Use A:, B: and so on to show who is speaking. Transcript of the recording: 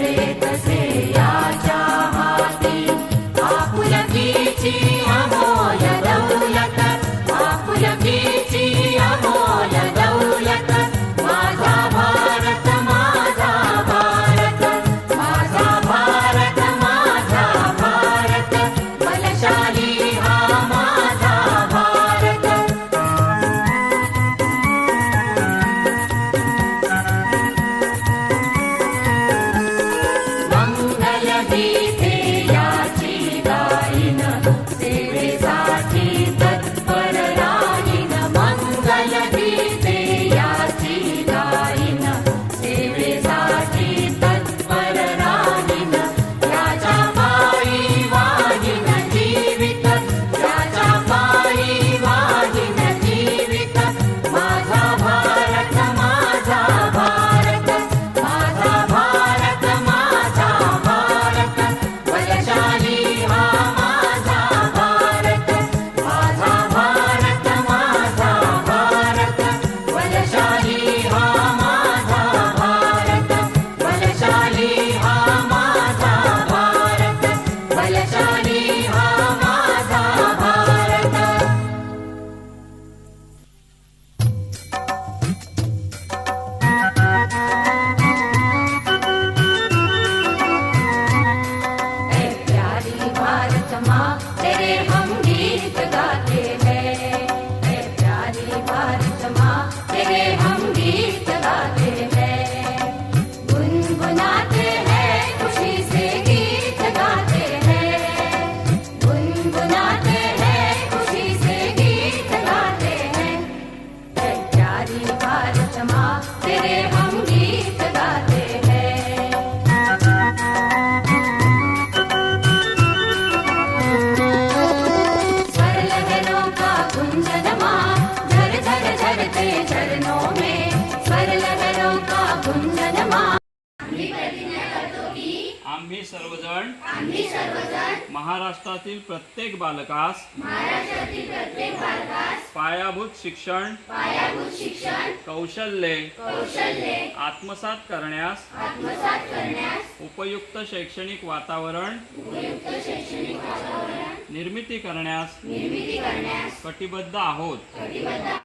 A: Bicicleta. Mama. आम्ही सर्वजण
B: आम्ही सर्वजण
A: महाराष्ट्रातील प्रत्येक बालकास
B: महाराष्ट्रातील प्रत्येक बालकास
A: पायाभूत शिक्षण
B: पायाभूत शिक्षण
A: कौशल्ये
B: कौशल्ये
A: आत्मसात करण्यास
B: आत्मसात करण्यास
A: उपयुक्त शैक्षणिक वातावरण
B: उपयुक्त शैक्षणिक वातावरण
A: निर्मिती करण्यास
B: निर्मिती करण्यास
A: कटिबद्ध आहोत.
B: कटिबद्ध